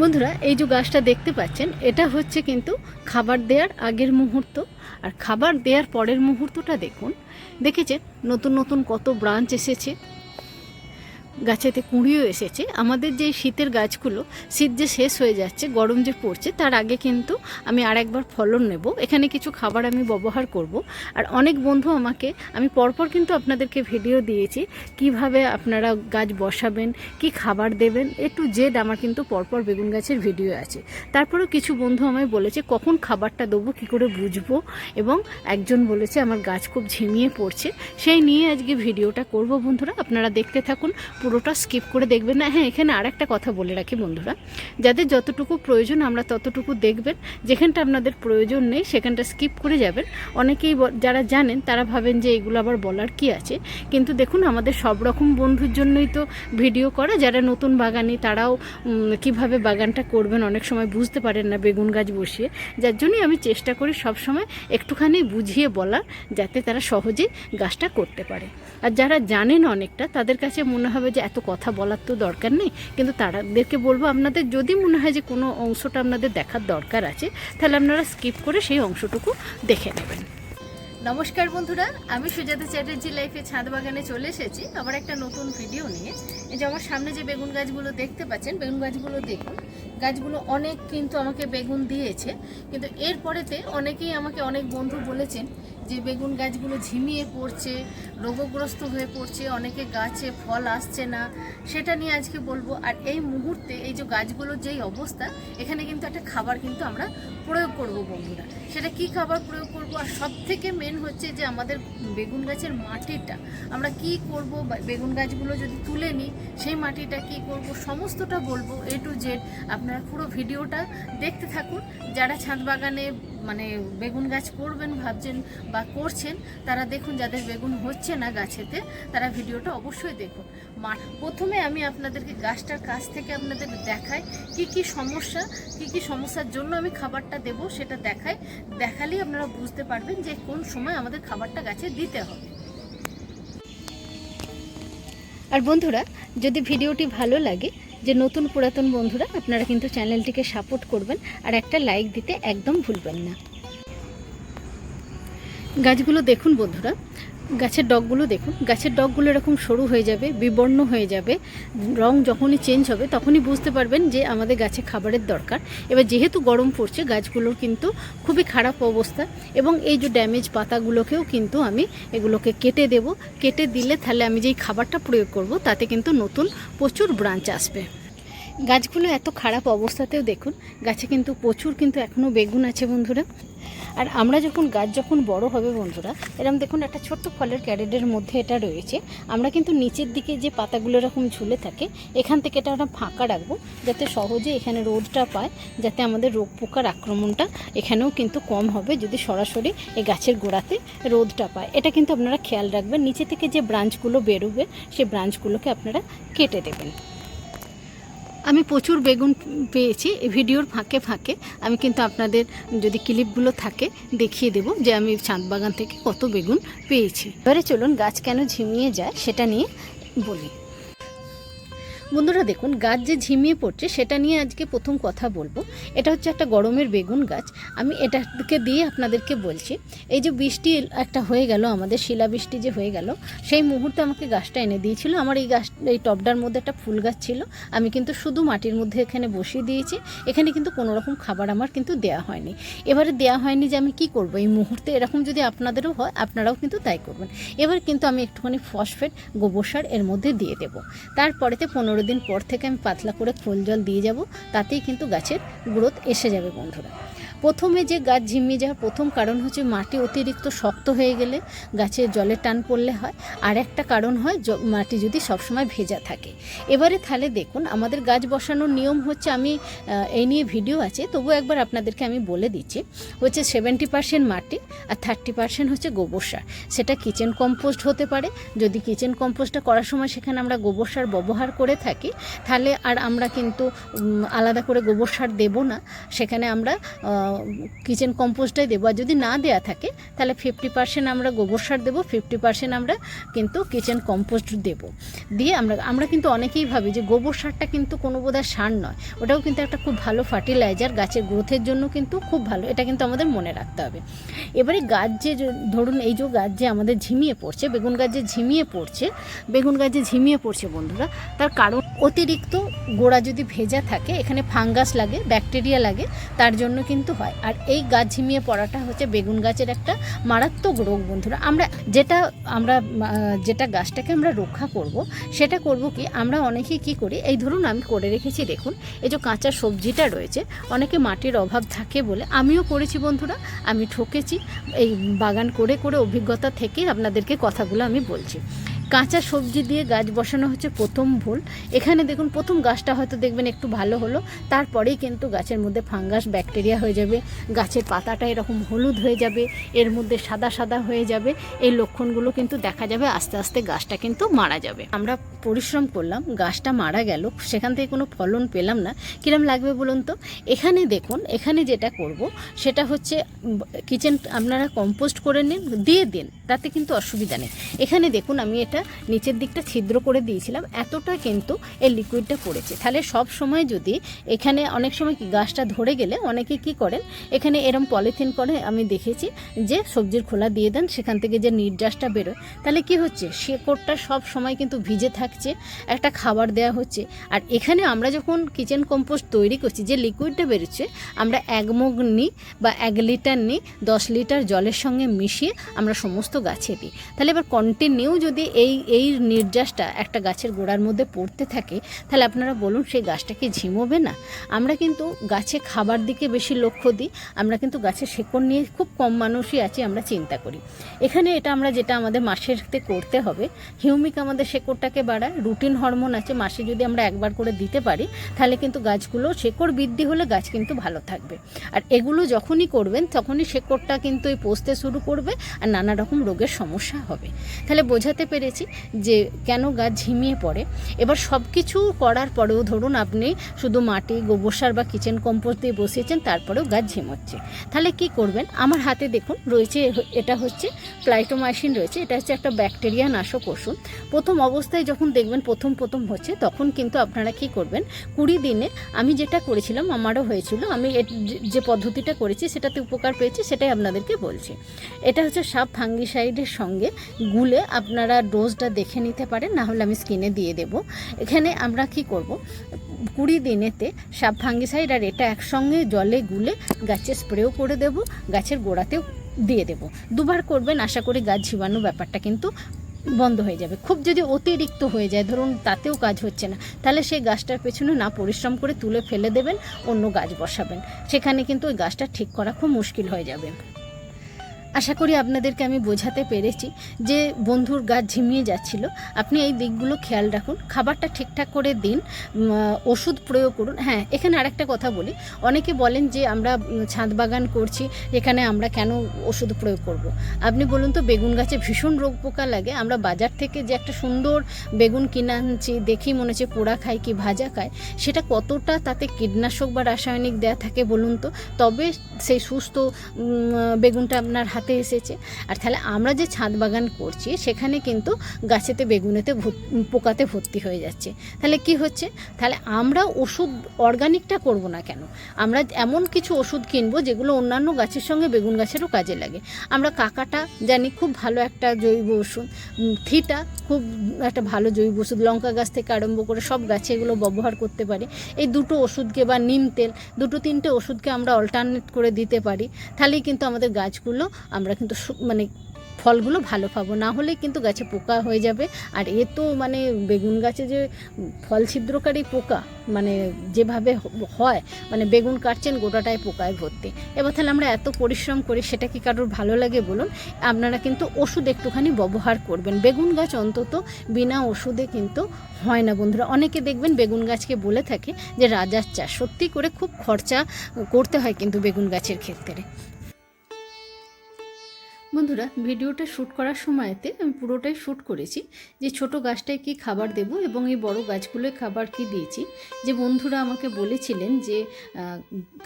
বন্ধুরা, এই যে গাছটা দেখতে পাচ্ছেন, এটা হচ্ছে কিন্তু খাবার দেওয়ার আগের মুহূর্ত। আর খাবার দেওয়ার পরের মুহূর্তটা দেখুন। দেখেছেন, নতুন নতুন কত ব্রাঞ্চ এসেছে। গাছেতে কুঁড়িও এসেছে। আমাদের যে শীতের গাছগুলো, শীত যে শেষ হয়ে যাচ্ছে, গরম যে পড়ছে, তার আগে কিন্তু আমি আর একবার ফলন নেব। এখানে কিছু খাবার আমি ব্যবহার করব। আর অনেক বন্ধু আমাকে, আমি পরপর কিন্তু আপনাদেরকে ভিডিও দিয়েছি, কীভাবে আপনারা গাছ বসাবেন, কি খাবার দেবেন, এ টু জেড আমার কিন্তু পরপর বেগুন গাছের ভিডিও আছে। তারপরেও কিছু বন্ধু আমায় বলেছে, কখন খাবারটা দেবো, কী করে বুঝব? এবং একজন বলেছে, আমার গাছ খুব ঝিমিয়ে পড়ছে। সেই নিয়ে আজকে ভিডিওটা করব বন্ধুরা। আপনারা দেখতে থাকুন পুরোটা স্কিপ করে দেখবেন। না হ্যাঁ এখানে আর একটা কথা বলে রাখি বন্ধুরা। যাদের যতটুকু প্রয়োজন আমরা ততটুকু দেখবেন। যেখানটা আপনাদের প্রয়োজন নেই, সেখানটা স্কিপ করে যাবেন। অনেকেই যারা জানেন, তারা ভাবেন যে এগুলো আবার বলার কি আছে। কিন্তু দেখুন, আমাদের সব রকম বন্ধুর জন্যই তো ভিডিও করা। যারা নতুন বাগানি, তারাও কীভাবে বাগানটা করবেন, অনেক সময় বুঝতে পারেন না বেগুন গাছ বসিয়ে। যার জন্যই আমি চেষ্টা করি সব সময় একটুখানি বুঝিয়ে বলার যাতে তারা সহজেই গাছটা করতে পারে। আর যারা জানেন অনেকটা, তাদের কাছে মনে হবে যে এত কথা বলার তো দরকার নেই, কিন্তু তাদেরকে বলব আপনাদের, যদি মনে হয় যে কোনো অংশটা আপনাদের দেখার দরকার আছে, তাহলে আপনারা স্কিপ করে সেই অংশটুকু দেখে নেবেন। নমস্কার বন্ধুরা, আমি সুজাতা চ্যাটার্জি লাইফে ছাদ বাগানে চলে এসেছি, আবার একটা নতুন ভিডিও নিয়ে। যে আমার সামনে যে বেগুন গাছগুলো দেখতে পাচ্ছেন, বেগুন গাছগুলো দেখুন গাছগুলো অনেক কিন্তু আমাকে বেগুন দিয়েছে। কিন্তু এরপরেতে অনেকেই আমাকে অনেক বন্ধু বলেছেন যে বেগুন গাছগুলো ঝিমিয়ে পড়ছে, রোগগ্রস্ত হয়ে পড়ছে, অনেকে গাছে ফল আসছে না, সেটা নিয়ে আজকে বলব। আর এই মুহূর্তে এই যে গাছগুলোর যেই অবস্থা, এখানে কিন্তু একটা খাবার কিন্তু আমরা প্রয়োগ করব বন্ধুরা। সেটা কি খাবার প্রয়োগ করব? আর সব থেকে মেন হচ্ছে যে আমাদের বেগুন গাছের মাটিটা, আমরা কি করব? বেগুন গাছগুলো যদি তুলে নিই, সেই মাটিটা কি করব? সমস্তটা বলব এ টু জেড আপনারা পুরো ভিডিওটা দেখতে থাকুন। যারা ছাদ বাগানে মানে বেগুন গাছ করবেন, ভাবছেন বা করছেন, তারা দেখুন যাদের বেগুন হচ্ছে না গাছেতে, তারা ভিডিওটা অবশ্যই দেখুন। প্রথমে আমি আপনাদেরকে গাছটার কাছ থেকে আপনাদের দেখাই কি কি সমস্যা, কি কি সমস্যার জন্য আমি খাবারটা দেব, সেটা দেখাই। দেখালেই আপনারা বুঝতে পারবেন যে কোন সময় আমাদের খাবারটা গাছে দিতে হবে। আর বন্ধুরা, যদি ভিডিওটি ভালো লাগে যে নতুন পুরাতন বন্ধুরা, আপনারা কিন্তু চ্যানেলটিকে সাপোর্ট করবেন আর একটা লাইক দিতে একদম ভুলবেন না। গাছগুলো দেখুন বন্ধুরা গাছের ডগগুলো দেখুন, গাছের ডগগুলো এরকম সরু হয়ে যাবে, বিবর্ণ হয়ে যাবে, রং যখনই চেঞ্জ হবে তখনই বুঝতে পারবেন যে আমাদের গাছে খাবারের দরকার। এবার যেহেতু গরম পড়ছে, গাছগুলোর কিন্তু খুবই খারাপ অবস্থা এবং এই যে ড্যামেজ পাতাগুলোকেও কিন্তু আমি এগুলোকে কেটে দেব। কেটে দিলে তাহলে আমি যেই খাবারটা প্রয়োগ করব তাতে কিন্তু নতুন প্রচুর ব্রাঞ্চ আসবে। গাছগুলো এত খারাপ অবস্থাতেও দেখুন, গাছে কিন্তু প্রচুর কিন্তু এখনও বেগুন আছে বন্ধুরা। আর আমরা যখন গাছ যখন বড় হবে বন্ধুরা এরকম দেখুন একটা ছোট্ট ফলের ক্যারেটের মধ্যে এটা রয়েছে। আমরা কিন্তু নিচের দিকে যে পাতাগুলো এরকম ঝুলে থাকে, এখান থেকে এটা আমরা ফাঁকা রাখব, যাতে সহজে এখানে রোদটা পায়, যাতে আমাদের রোগ পোকার আক্রমণটা এখানেও কিন্তু কম হবে, যদি সরাসরি এই গাছের গোড়াতে রোদটা পায়। এটা কিন্তু আপনারা খেয়াল রাখবেন, নিচে থেকে যে ব্রাঞ্চগুলো বেরোবে সেই ব্রাঞ্চগুলোকে আপনারা কেটে দেবেন। আমি প্রচুর বেগুন পেয়েছি ভিডিওর ফাঁকে ফাঁকে। আমি কিন্তু আপনাদের যদি ক্লিপগুলো থাকে, দেখিয়ে দেব যে আমি চাঁদ বাগান থেকে কত বেগুন পেয়েছি। এবারে চলুন গাছ কেন ঝিমিয়ে যায় সেটা নিয়ে বলি। বন্ধুরা দেখুন, গাছ যে ঝিমিয়ে পড়ছে, সেটা নিয়ে আজকে প্রথম কথা বলব। এটা হচ্ছে একটা গরমের বেগুন গাছ। আমি এটাকে দিয়ে আপনাদেরকে বলছি, এই যে বৃষ্টি একটা হয়ে গেল, আমাদের শিলা বৃষ্টি যে হয়ে গেল, সেই মুহূর্তে আমাকে গাছটা এনে দিয়েছিল। আমার এই গাছ, এই টবটার মধ্যে একটা ফুল গাছ ছিল। আমি কিন্তু শুধু মাটির মধ্যে এখানে বসিয়ে দিয়েছি। এখানে কিন্তু কোনো রকম খাবার আমার কিন্তু দেয়া হয়নি। এবারে দেয়া হয়নি যে আমি কি করব? এই মুহূর্তে এরকম যদি আপনাদেরও হয়, আপনারাও কিন্তু তাই করবেন। এবার কিন্তু আমি একটুখানি ফসফেট, গোবর সার এর মধ্যে দিয়ে দেব। তারপরেতে পনেরো দিন পর থেকে আমি পাতলা করে খোল জল দিয়ে যাব, তাতেই কিন্তু গাছের গ্রোথ এসে যাবে বন্ধুরা। প্রথমে যে গাছ ঝিমিয়ে যাওয়ার প্রথম কারণ হচ্ছে মাটি অতিরিক্ত শক্ত হয়ে গেলে গাছে জলের টান পড়লে হয়। আর একটা কারণ হয় মাটি যদি সবসময় ভেজা থাকে। এবারে তাহলে দেখুন, আমাদের গাছ বসানোর নিয়ম হচ্ছে, আমি এই নিয়ে ভিডিও আছে তবু একবার আপনাদেরকে আমি বলে দিচ্ছি। হচ্ছে সেভেন্টি পার্সেন্ট মাটি আর থার্টি পার্সেন্ট হচ্ছে গোবর সার। সেটা কিচেন কম্পোস্ট হতে পারে। যদি কিচেন কম্পোস্টটা করার সময় সেখানে আমরা গোবর সার ব্যবহার করে থাকি, তাহলে আর আমরা কিন্তু আলাদা করে গোবর সার দেবো না। সেখানে আমরা কিচেন কম্পোস্টটাই দেবো। আর যদি না দেয়া থাকে, তাহলে ফিফটি পার্সেন্ট আমরা গোবর সার দেবো ফিফটি পার্সেন্ট আমরা কিন্তু কিচেন কম্পোস্ট দেবো। দিয়ে আমরা আমরা কিন্তু অনেকেই ভাবি যে গোবর সারটা কিন্তু কোনো বোধহয় সার নয়। ওটাও কিন্তু একটা খুব ভালো ফার্টিলাইজার গাছের গ্রোথের জন্য কিন্তু খুব ভালো। এটা কিন্তু আমাদের মনে রাখতে হবে। এবারে গাছ যে, যে- ধরুন এই যে গাছ যে আমাদের ঝিমিয়ে পড়ছে, বেগুন গাছ যে ঝিমিয়ে পড়ছে, বেগুন গাছ যে ঝিমিয়ে পড়ছে বন্ধুরা, তার কারণ অতিরিক্ত গোড়া যদি ভেজা থাকে, এখানে ফাঙ্গাস লাগে, ব্যাকটেরিয়া লাগে, তার জন্য কিন্তু হয়। আর এই গাছ ঝিমিয়ে পড়াটা হচ্ছে বেগুন গাছের একটা মারাত্মক রোগ বন্ধুরা। আমরা যেটা আমরা যেটা গাছটাকে আমরা রক্ষা করব, সেটা করব কি, আমরা অনেকেই কি করি, এই ধরুন আমি করে রেখেছি, দেখুন, এই যে কাঁচা সবজিটা রয়েছে, অনেকে মাটির অভাব থাকে বলে আমিও করেছি বন্ধুরা, আমি ঠকেছি, এই বাগান করে করে অভিজ্ঞতা থেকে আপনাদেরকে কথাগুলো আমি বলছি। কাঁচা সবজি দিয়ে গাছ বসানো হচ্ছে প্রথম ভুল। এখানে দেখুন, প্রথম গাছটা হয়তো দেখবেন একটু ভালো হলো, তারপরেই কিন্তু গাছের মধ্যে ফাঙ্গাস, ব্যাকটেরিয়া হয়ে যাবে, গাছের পাতাটা এরকম হলুদ হয়ে যাবে, এর মধ্যে সাদা সাদা হয়ে যাবে, এই লক্ষণগুলো কিন্তু দেখা যাবে, আস্তে আস্তে গাছটা কিন্তু মারা যাবে। আমরা পরিশ্রম করলাম, গাছটা মারা গেল, সেখান থেকে কোনো ফলন পেলাম না। কিরম লাগবে বলুন তো? এখানে দেখুন, এখানে যেটা করব, সেটা হচ্ছে কিচেন আপনারা কম্পোস্ট করে নিন, দিয়ে দিন, তাতে কিন্তু অসুবিধা নেই। এখানে দেখুন, আমি এটা নিচের দিকটা ছিদ্র করে দিয়েছিলাম, এতটা কিন্তু এই লিকুইডটা পড়েছে। তাহলে সব সময় যদি এখানে অনেক সময় কি গাছটা ধরে গেলে অনেকে কি করেন, এখানে এরম পলিথিন করে আমি দেখেছি যে সবজির খোলা দিয়ে দেন, সেখান থেকে যে নির্যাসটা বেরোয়, তাহলে কি হচ্ছে? শেকড়টা সব সময় কিন্তু ভিজে থাকছে, একটা খাবার দেওয়া হচ্ছে। আর এখানে আমরা যখন কিচেন কম্পোস্ট তৈরি করছি, যে লিকুইডটা বেরোচ্ছে, আমরা এক মগ নিই বা এক লিটার নিই দশ লিটার জলের সঙ্গে মিশিয়ে আমরা সমস্ত গাছে দিই। তাহলে এবার কন্টিনিউ যদি এই এই এই নির্যাসটা একটা গাছের গোড়ার মধ্যে পড়তে থাকে, তাহলে আপনারা বলুন সেই গাছটা কি ঝিমোবে না? আমরা কিন্তু গাছে খাবার দিকে বেশি লক্ষ্য দিই, আমরা কিন্তু গাছের শেকড় নিয়ে খুব কম মানুষই আছে, আমরা চিন্তা করি। এখানে এটা আমরা যেটা আমাদের মাসেরতে করতে হবে, হিউমিক আমাদের শেকড়টাকে বাড়ায়, রুটিন হরমোন আছে, মাসে যদি আমরা একবার করে দিতে পারি, তাহলে কিন্তু গাছগুলো শেকড় বৃদ্ধি হলে গাছ কিন্তু ভালো থাকবে। আর এগুলো যখনই করবেন, তখনই শেকড়টা কিন্তু এই পচতে শুরু করবে, আর নানা রকম রোগের সমস্যা হবে। তাহলে বোঝাতে পেরেছি যে কেন গাছ ঝিমিয়ে পড়ে। এবার সব কিছু করার পরেও ধরুন আপনি শুধু মাটি, গোবর সার বা কিচেন কম্পোস্ট দিয়ে বসিয়েছেন, তারপরেও গাছ ঝিমোচ্ছে। তাহলে কি করবেন? আমার হাতে দেখুন রয়েছে এটা হচ্ছে প্লাইটোমাইসিন রয়েছে, এটা হচ্ছে একটা ব্যাকটেরিয়া নাশক ওষুধ। প্রথম অবস্থায় যখন দেখবেন প্রথম প্রথম হচ্ছে, তখন কিন্তু আপনারা কি করবেন? কুড়ি দিনে আমি যেটা করেছিলাম, আমারও হয়েছিল, আমি যে- পদ্ধতিটা করেছি, সেটাতে উপকার পেয়েছি, সেটাই আপনাদেরকে বলছি। এটা হচ্ছে সাব ফাঙ্গিসাইডের সঙ্গে গুলে আপনারা ডোজটা দেখে নিতে পারেন, না হলে আমি স্কিনে দিয়ে দেব। এখানে আমরা কি করব? কুড়ি দিনেতে সাব ফাঙ্গিসাইড আর এটা একসঙ্গে জলে গুলে গাছে স্প্রেও করে দেব, গাছের গোড়াতেও দিয়ে দেব। দুবার করবেন, আশা করি গাছ ঝিবানো ব্যাপারটা কিন্তু বন্ধ হয়ে যাবে। খুব যদি অতিরিক্ত হয়ে যায়, ধরুন তাতেও কাজ হচ্ছে না, তাহলে সেই গাছটার পেছনে না পরিশ্রম করে তুলে ফেলে দেবেন, অন্য গাছ বসাবেন। সেখানে কিন্তু ওই গাছটা ঠিক করা খুব মুশকিল হয়ে যাবে। আশা করি আপনাদেরকে আমি বোঝাতে পেরেছি যে বন্ধুর গাছ ঝিমিয়ে যাচ্ছিল। আপনি এই দিকগুলো খেয়াল রাখুন, খাবারটা ঠিকঠাক করে দিন ওষুধ প্রয়োগ করুন। হ্যাঁ এখানে আরেকটা কথা বলি। অনেকে বলেন যে আমরা ছাদ বাগান করছি, এখানে আমরা কেন ওষুধ প্রয়োগ করব। আপনি বলুন তো, বেগুন গাছে ভীষণ রোগ পোকা লাগে, আমরা বাজার থেকে যে একটা সুন্দর বেগুন কিনে আনছি, দেখি মনে হচ্ছে পোড়া খাই কি ভাজা খায়, সেটা কতটা তাতে কীটনাশক বা রাসায়নিক দেয়া থাকে বলুন তো? তবে সেই সুস্থ বেগুনটা আপনার হাতে এসেছে। আর তাহলে আমরা যে ছাদ বাগান করছি, সেখানে কিন্তু গাছেতে বেগুনেতে পোকাতে ভর্তি হয়ে যাচ্ছে। তাহলে কি হচ্ছে? তাহলে আমরা ওষুধ অর্গানিকটা করব না কেন? আমরা এমন কিছু ওষুধ কিনবো, যেগুলো অন্যান্য গাছের সঙ্গে বেগুন গাছেরও কাজে লাগে। আমরা কাকাটা জানি খুব ভালো একটা জৈব ওষুধ। থিটা খুব একটা ভালো জৈব ওষুধ। লঙ্কা গাছ থেকে আরম্ভ করে সব গাছে এগুলো ব্যবহার করতে পারি। এই দুটো ওষুধকে বা নিম তেল, দুটো তিনটে ওষুধকে আমরা অল্টারনেট করে দিতে পারি। তাহলেই কিন্তু আমাদের গাছগুলো আমরা কিন্তু মানে ফলগুলো ভালো পাবো। না হলে কিন্তু গাছে পোকা হয়ে যাবে। আর এ তো মানে বেগুন গাছে যে ফল ছিদ্রকারী পোকা মানে যেভাবে হয় মানে বেগুন কাটছেন গোটাটায় পোকায় ভর্তি। এবার তাহলে আমরা এত পরিশ্রম করি, সেটা কি কারোর ভালো লাগে বলুন? আপনারা কিন্তু ওষুধ একটুখানি ব্যবহার করবেন। বেগুন গাছ অন্তত বিনা ওষুধে কিন্তু হয় না বন্ধুরা। অনেকে দেখবেন বেগুন গাছকে বলে থাকে যে, রাজার চাষ। সত্যি করে খুব খরচা করতে হয় কিন্তু বেগুন গাছের ক্ষেত্রে। বন্ধুরা, ভিডিওটা শ্যুট করার সময়তে আমি পুরোটাই শ্যুট করেছি যে ছোট গাছটায় কি খাবার দেব এবং এই বড় গাছগুলোয় খাবার কি দিয়েছি। যে বন্ধুরা আমাকে বলেছিলেন যে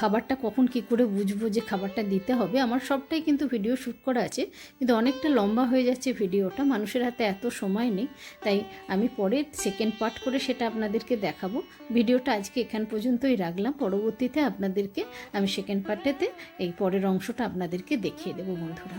খাবারটা কখন কি করে বুঝব যে খাবারটা দিতে হবে। আমার সবটাই কিন্তু ভিডিও শ্যুট করা আছে, কিন্তু অনেকটা লম্বা হয়ে যাচ্ছে ভিডিওটা। মানুষের হাতে এত সময় নেই, তাই আমি পরে সেকেন্ড পার্ট করে সেটা আপনাদেরকে দেখাবো। ভিডিওটা আজকে এখান পর্যন্তই রাখলাম। পরবর্তীতে আপনাদেরকে আমি সেকেন্ড পার্টেতে এই পরের অংশটা আপনাদেরকে দেখিয়ে দেবো বন্ধুরা।